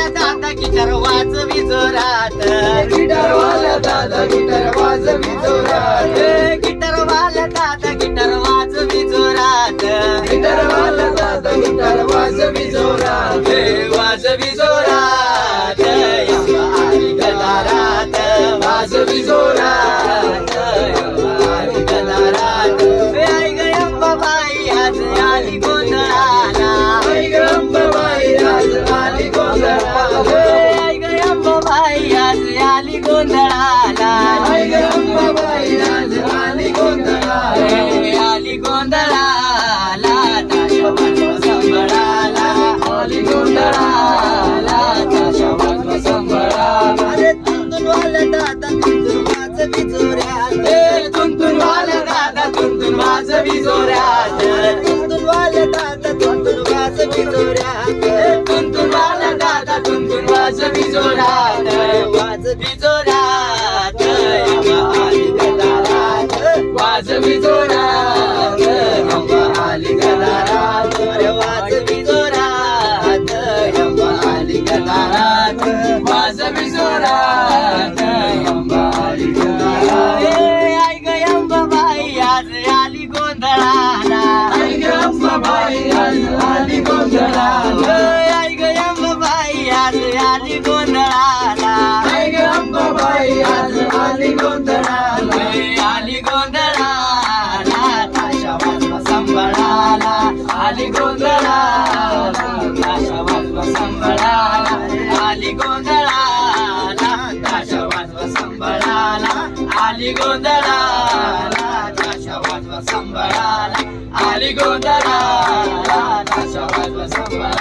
गिटारवाला दादा गिटार वाजवी जोरात गिटारवाला दादा गिटार वाजवी जोरात ए, गिटारवाला दादा गिटार वाजवी जोरात दादा गिटार गोंधळाला आली गोंधळाला. आली गोंधळाला संबळाला आली गोंधळाला संभाळाला. अरे दादा तुंतून तुंतुन वाला दादा तुंतुन वाजवी जोरात तुंतून वाला दादा तुंतून वाजवी जोऱ्यात तुंतुन वाला दादा तुंतुन बाई आज आली गोंधळाला. आई ग अंबाबाई आज आली गोंधळाला. ए, आई ग यम्मा बाई आज आली गोंधळाला. आली गोंधळाला ताशा वाजवा संबळाला आली गोंधळाला ताशा वाजवा संबळाला